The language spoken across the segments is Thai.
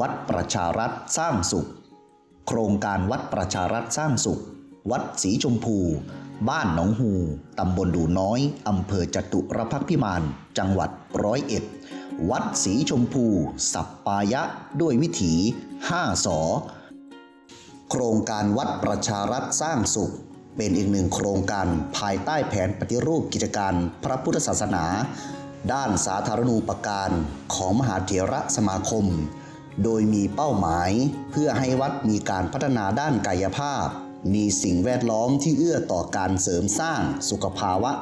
วัดประชารัฐสร้างสุข โครงการวัดประชารัฐสร้างสุข วัดสีชมพู บ้านหนองหูตำบลดูน้อยอำเภอจตุรพักพิมาน จังหวัดร้อยเอ็ด วัดสีชมพู สัปปายะด้วยวิถี5สอโครงการวัดประชารัฐสร้างสุข เป็นอีกหนึ่งโครงการภายใต้แผนปฏิรูปกิจการพระพุทธศาสนา ด้านสาธารณูปการของมหาเถระสมาคม โดยมีเป้าหมายเพื่อให้วัดมีการพัฒนาด้านกายภาพ มีสิ่งแวดล้อมที่เอื้อต่อการเสริมสร้างสุขภาวะ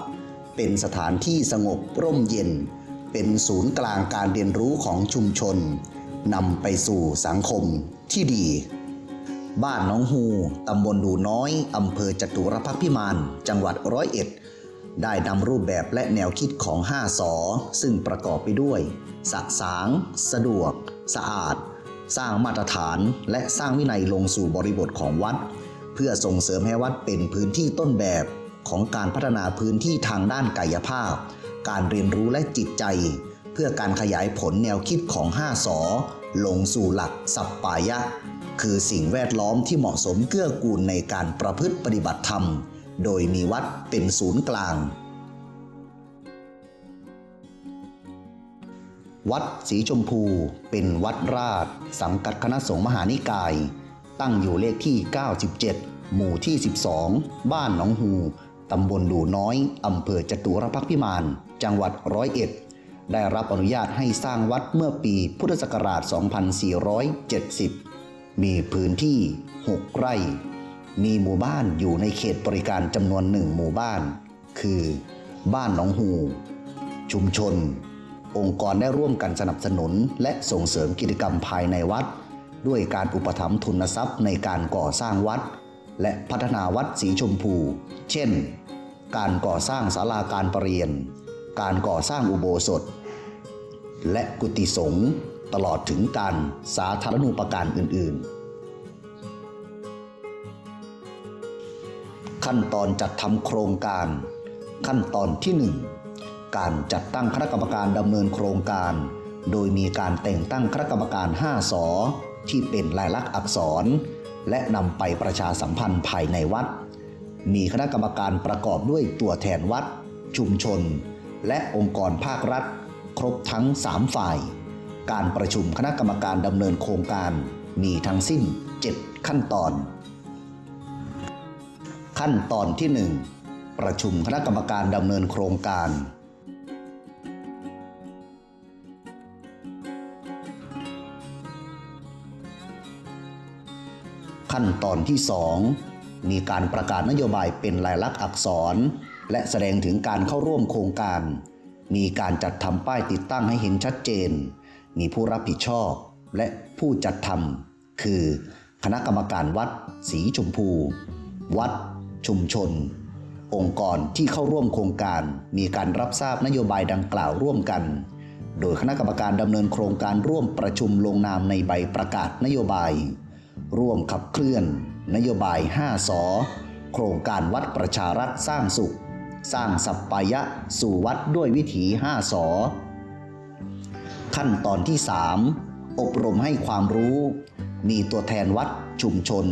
เป็นสถานที่สงบร่มเย็น เป็นศูนย์กลางการเรียนรู้ของชุมชนนำไปสู่สังคมที่ดี บ้านน้องฮูตำบลดูน้อยอำเภอจตุรพักพิมาน จังหวัดร้อยเอ็ด ได้นำรูปแบบและแนวคิดของ 5สอซึ่งประกอบไปด้วย สะสาง สะดวก สะอาด สร้างมาตรฐาน และสร้างวินัยลงสู่บริบทของวัด เพื่อส่งเสริมให้วัดเป็นพื้นที่ต้นแบบของการพัฒนาพื้นที่ทางด้านกายภาพ การเรียนรู้และจิตใจ เพื่อการขยายผลแนวคิดของ 5สอลงสู่หลักสัปปายะ คือสิ่งแวดล้อมที่เหมาะสมเกื้อกูลในการประพฤติปฏิบัติธรรม โดยมีวัดเป็นศูนย์กลาง วัดสีชมพูเป็นวัดราช สังกัดคณะสงฆ์มหานิกาย ตั้งอยู่เลขที่ 97 หมู่ที่ 12 บ้านหนองฮูตำบลดูน้อย อำเภอจตุรพักพิมาน จังหวัดร้อยเอ็ด ได้รับอนุญาตให้สร้างวัดเมื่อปีพุทธศักราช 2470 มีพื้นที่ 6 ไร่ มีหมู่บ้านอยู่ในเขตบริการจำนวนหนึ่งหมู่บ้าน คือ บ้านหนองหูชุมชน องค์กรได้ร่วมกันสนับสนุน และส่งเสริมกิจกรรมภายในวัด ด้วยการอุปถัมภ์ทุนทรัพย์ในการก่อสร้างวัด และพัฒนาวัดสีชมพู เช่น การก่อสร้างศาลาการประเรียน การก่อสร้างอุโบสถ และกุฏิสงฆ์ตลอดถึงการสาธารณูปการอื่น ๆ ขั้นตอนจัดทำโครงการ ขั้นตอนที่ 1 การจัดตั้งคณะกรรมการดำเนินโครงการ โดยมีการแต่งตั้งคณะกรรมการ 5 สอที่เป็นลายลักษณ์อักษร และนำไปประชาสัมพันธ์ภายในวัด มีคณะกรรมการประกอบด้วยตัวแทนวัด ชุมชน และองค์กรภาครัฐ ครบทั้ง 3 ฝ่าย การประชุมคณะกรรมการดำเนินโครงการ มีทั้งสิ้น 7 ขั้นตอน ขั้นตอนที่ 1 ประชุมคณะกรรมการดำเนินโครงการ ขั้นตอนที่ 2 มีการประกาศนโยบายเป็นลายลักษณ์อักษร และแสดงถึงการเข้าร่วมโครงการ มีการจัดทำป้ายติดตั้งให้เห็นชัดเจน มีผู้รับผิดชอบและผู้จัดทำคือ คณะกรรมการวัด สีชมพู วัด ชุมชน องค์กรที่เข้าร่วมโครงการมีการรับทราบนโยบายดังกล่าวร่วมกัน โดยคณะกรรมการดำเนินโครงการร่วมประชุมลงนามในใบประกาศนโยบาย ร่วมขับเคลื่อน นโยบาย 5สอโครงการวัดประชารัฐสร้างสุข สร้างสัปปายะสู่วัดด้วยวิถี5สอขั้นตอนที่ 3 อบรมให้ความรู้ มีตัวแทนวัดชุมชน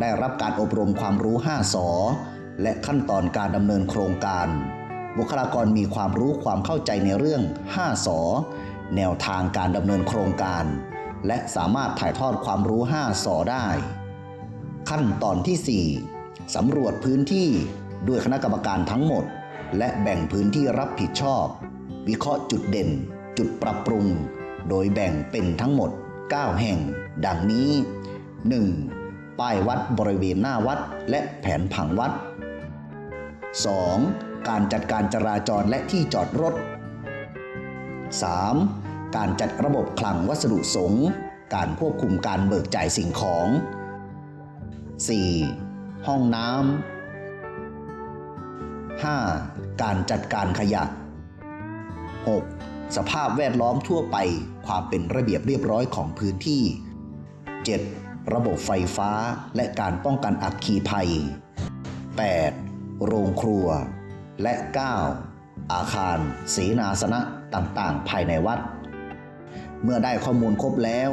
ได้รับการอบรมความรู้ 5 สอ และขั้นตอนการดำเนินโครงการ บุคลากรมีความรู้ความเข้าใจในเรื่อง 5 สอ แนวทางการดำเนินโครงการ และสามารถถ่ายทอดความรู้ 5 สอได้ ขั้นตอนที่ 4 สำรวจพื้นที่ด้วยคณะกรรมการทั้งหมด และแบ่งพื้นที่รับผิดชอบ วิเคราะห์จุดเด่น จุดปรับปรุง โดยแบ่งเป็นทั้งหมด 9 แห่ง ดังนี้ 1. ป้ายวัดบริเวณหน้าวัด และแผนผังวัด 2. การจัดการจราจรและที่จอดรถ 3. การจัดระบบคลังวัสดุสงการควบคุมการเบิกจ่ายสิ่งของ 4. ห้องน้ำ 5. การจัดการขยะ 6. สภาพแวดล้อมทั่วไปความเป็นระเบียบเรียบร้อยของพื้นที่ 7. ระบบไฟฟ้าและการป้องกันอัคคีภัย 8. โรงครัว และ 9. อาคารเสนาสนะต่างๆ ภายในวัด เมื่อได้ข้อมูลครบแล้ว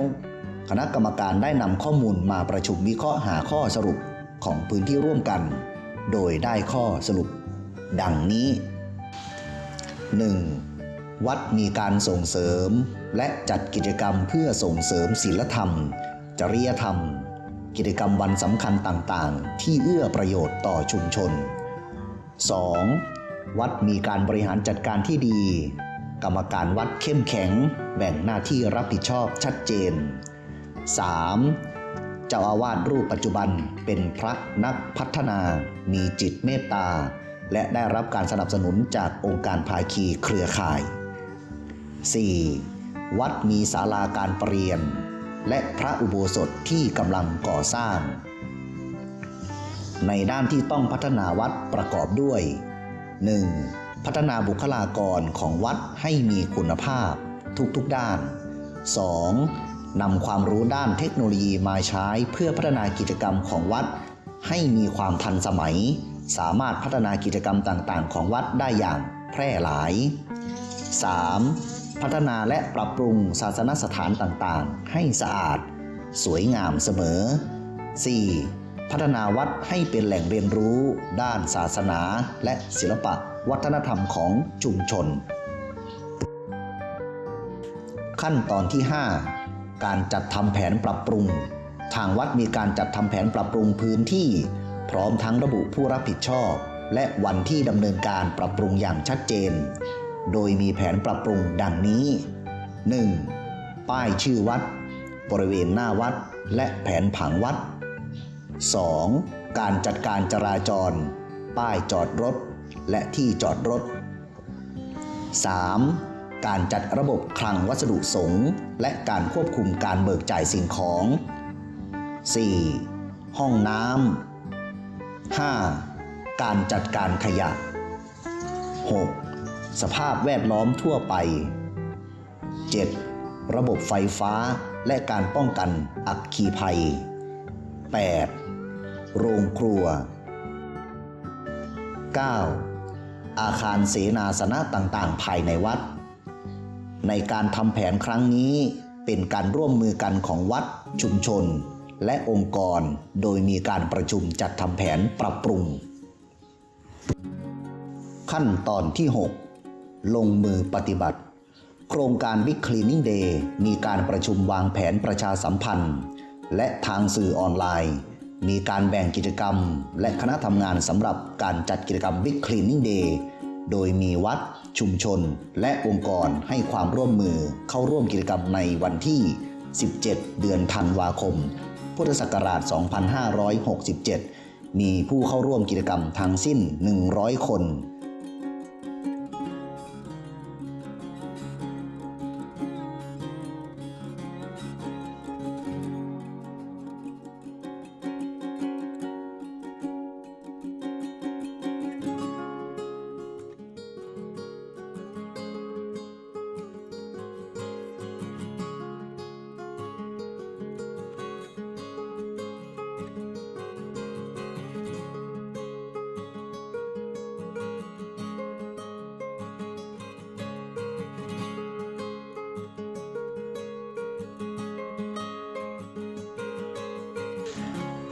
คณะกรรมการได้นำข้อมูลมาประชุมวิเคราะห์หาข้อสรุปของพื้นที่ร่วมกัน โดยได้ข้อสรุป ดังนี้ 1. วัดมีการส่งเสริมและจัดกิจกรรมเพื่อส่งเสริมศีลธรรม จริยธรรม กิจกรรมวันสำคัญต่างๆ ที่เอื้อประโยชน์ต่อชุมชน 2. วัดมีการบริหารจัดการที่ดี กรรมการวัดเข้มแข็ง แบ่งหน้าที่รับผิดชอบชัดเจน 3. เจ้าอาวาสรูปปัจจุบันเป็นพระนักพัฒนา มีจิตเมตตา และได้รับการสนับสนุนจากองค์การภาคีเครือข่าย 4. วัดมีศาลาการประเรียน และพระอุโบสถที่กำลังก่อสร้าง ในด้านที่ต้องพัฒนาวัดประกอบด้วย 1. พัฒนาบุคลากรของวัดให้มีคุณภาพทุกๆด้าน 2. นำความรู้ด้านเทคโนโลยีมาใช้เพื่อพัฒนากิจกรรมของวัด ให้มีความทันสมัย สามารถพัฒนากิจกรรมต่างๆ ของวัดได้อย่างแพร่หลาย 3. พัฒนาและปรับปรุงศาสนสถานต่างๆ ให้สะอาด สวยงามเสมอ 4. พัฒนาวัดให้เป็นแหล่งเรียนรู้ ด้านศาสนาและศิลปะวัฒนธรรมของชุมชน ขั้นตอนที่ 5 การจัดทำแผนปรับปรุง ทางวัดมีการจัดทำแผนปรับปรุงพื้นที่ พร้อมทั้งระบุผู้รับผิดชอบ และวันที่ดำเนินการปรับปรุงอย่างชัดเจน โดยมีแผนปรับปรุงดังนี้ 1. ป้ายชื่อวัด บริเวณหน้าวัดและแผนผังวัด 2. การจัดการจราจร ป้ายจอดรถ และที่จอดรถ 3. การจัดระบบคลังวัสดุสงฆ์และการควบคุมการเบิกจ่ายสิ่งของ 4. ห้องน้ำ 5. การจัดการขยะ 6. สภาพแวดล้อมทั่วไป 7. ระบบไฟฟ้าและการป้องกันอัคคีภัย 8. โรงครัว 9. อาคารเสนาสนะต่างๆ ภายในวัด ในการทำแผนครั้งนี้เป็นการร่วมมือกันของวัดชุมชน และองค์กรโดยมีการประชุมจัดทำแผนปรับปรุง ขั้นตอนที่ 6 ลงมือปฏิบัติ โครงการวิกคลีนิ่งเดย์มีการประชุมวางแผนประชาสัมพันธ์ และทางสื่อออนไลน์ มีการแบ่งกิจกรรม และคณะทำงานสำหรับการจัดกิจกรรมวิกคลีนิ่งเดย์โดยมีวัด ชุมชน และองค์กรให้ความร่วมมือเข้าร่วมกิจกรรมในวันที่ 17 เดือนธันวาคม พุทธศักราช 2567 มีผู้เข้าร่วมกิจกรรมทั้งสิ้น 100 คน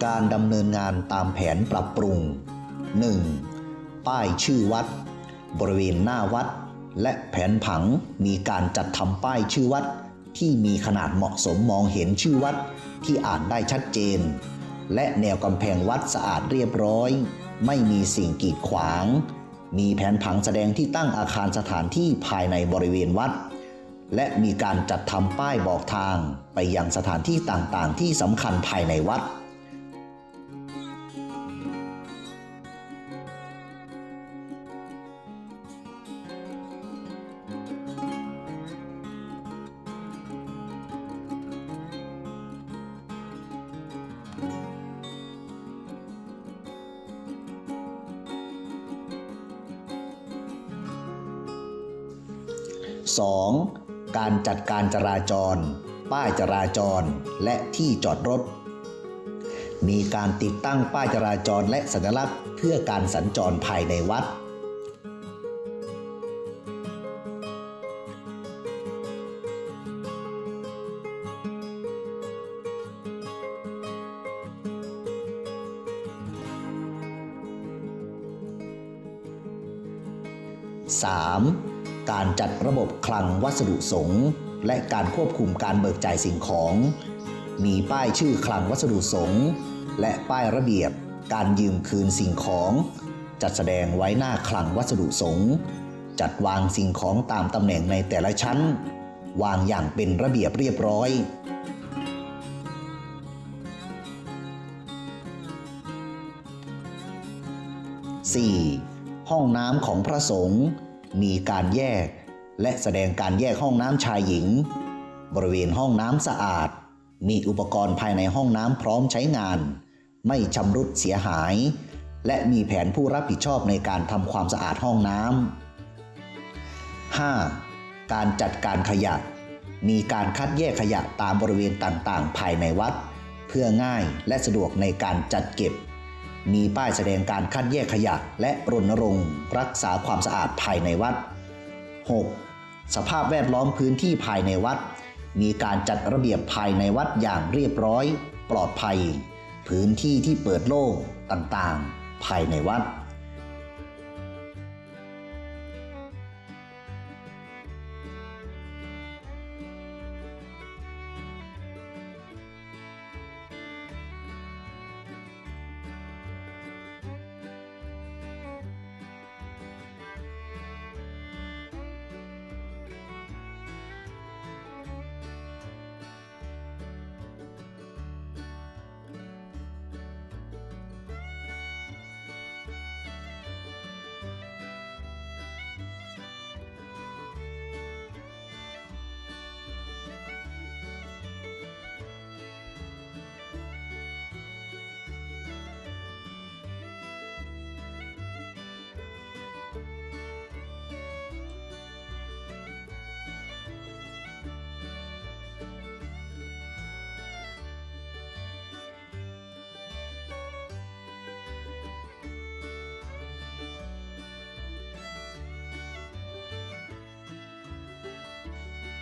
การดำเนินงานตามแผนปรับปรุง 1. ป้ายชื่อวัด บริเวณหน้าวัด และแผนผังมีการจัดทำป้ายชื่อวัด ที่มีขนาดเหมาะสมมองเห็นชื่อวัดที่อ่านได้ชัดเจน และแนวกำแพงวัดสะอาดเรียบร้อย ไม่มีสิ่งกีดขวาง มีแผนผังแสดงที่ตั้งอาคารสถานที่ภายในบริเวณวัด และมีการจัดทำป้ายบอกทางไปยังสถานที่ต่างๆ ที่สำคัญภายในวัดารจราจร ป้ายจราจร และที่จอดรถ มีการติดตั้งป้ายจราจรและสัญลักษณ์ เพื่อการสัญจรภายในวัดสามการจัดระบบคลังวัสดุสงฆ์ และการควบคุมการเบิกจ่ายสิ่งของ มีป้ายชื่อคลังวัสดุสงฆ์และป้ายระเบียบการยืมคืนสิ่งของ จัดแสดงไว้หน้าคลังวัสดุสงฆ์จัดวางสิ่งของตามตำแหน่งในแต่ละชั้น วางอย่างเป็นระเบียบเรียบร้อย 4. ห้องน้ำของพระสงฆ์มีการแยก และแสดงการแยกห้องน้ำชายหญิง บริเวณห้องน้ำสะอาด มีอุปกรณ์ภายในห้องน้ำพร้อมใช้งาน ไม่ชำรุดเสียหาย และมีแผนผู้รับผิดชอบในการทำความสะอาดห้องน้ำ 5. การจัดการขยะ มีการคัดแยกขยะตามบริเวณต่างๆ ภายในวัด เพื่อง่ายและสะดวกในการจัดเก็บ มีป้ายแสดงการคัดแยกขยะและรณรงค์รักษาความสะอาดภายในวัด 6. สภาพแวดล้อมพื้นที่ภายในวัด มีการจัดระเบียบภายในวัดอย่างเรียบร้อย ปลอดภัย พื้นที่ที่เปิดโล่งต่างๆ ภายในวัด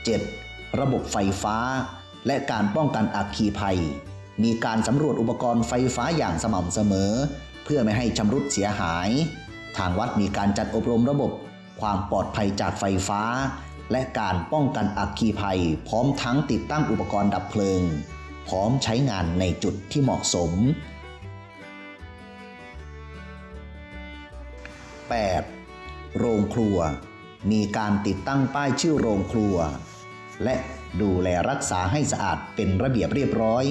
7. ระบบไฟฟ้า และการป้องกันอัคคีภัย มีการสำรวจอุปกรณ์ไฟฟ้าอย่างสม่ำเสมอ เพื่อไม่ให้ชำรุดเสียหาย ทางวัดมีการจัดอบรมระบบ ความปลอดภัยจากไฟฟ้า และการป้องกันอัคคีภัย พร้อมทั้งติดตั้งอุปกรณ์ดับเพลิง พร้อมใช้งานในจุดที่เหมาะสม 8. โรงครัว มีการติดตั้งป้ายชื่อโรงครัว และดูแลรักษาให้สะอาดเป็นระเบียบเรียบร้อย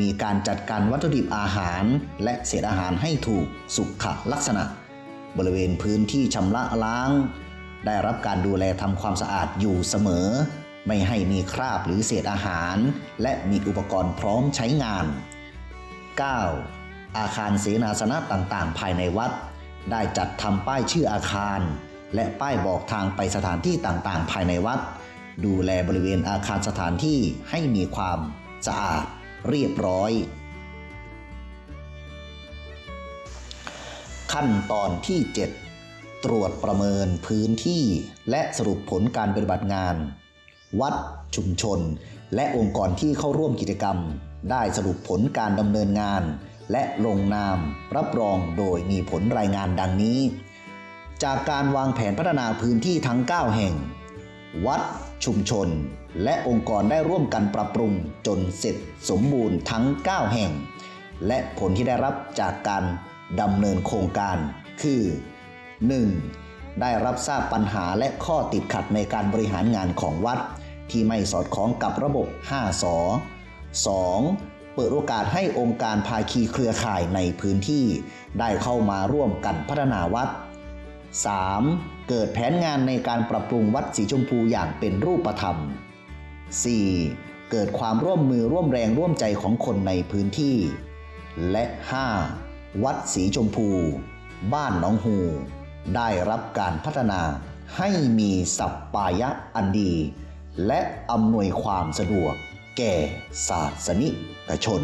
มีการจัดการวัตถุดิบอาหาร และเศษอาหารให้ถูกสุขลักษณะ บริเวณพื้นที่ชำระล้าง ได้รับการดูแลทำความสะอาดอยู่เสมอ ไม่ให้มีคราบหรือเศษอาหาร และมีอุปกรณ์พร้อมใช้งาน 9. อาคารเสนาสนะต่างๆ ภายในวัด ได้จัดทำป้ายชื่ออาคาร และป้ายบอกทางไปสถานที่ต่างๆ ภายในวัด ดูแลบริเวณอาคารสถานที่ให้มีความสะอาดเรียบร้อย ขั้นตอนที่ 7 ตรวจประเมินพื้นที่และสรุปผลการปฏิบัติงาน วัดชุมชน และองค์กรที่เข้าร่วมกิจกรรม ได้สรุปผลการดำเนินงาน และลงนามรับรองโดยมีผลรายงานดังนี้ จากการวางแผนพัฒนาพื้นที่ทั้ง 9 แห่ง วัด ชุมชน และองค์กรได้ร่วมกันปรับปรุงจนเสร็จสมบูรณ์ทั้ง 9 แห่ง และผลที่ได้รับจากการดำเนินโครงการ คือ 1. ได้รับทราบปัญหาและข้อติดขัดในการบริหารงานของวัด ที่ไม่สอดคล้องกับระบบ 5สอ 2. เปิดโอกาสให้องค์การภาคีเครือข่ายในพื้นที่ ได้เข้ามาร่วมกันพัฒนาวัด 3. เกิดแผนงานในการปรับปรุงวัดสีชมพูอย่างเป็นรูปธรรม 4. เกิดความร่วมมือร่วมแรงร่วมใจของคนในพื้นที่ และ 5. วัดสีชมพู บ้านหนองหูได้รับการพัฒนาให้มีสัปปายะอันดี และอำนวยความสะดวก แก่ศาสนิกชน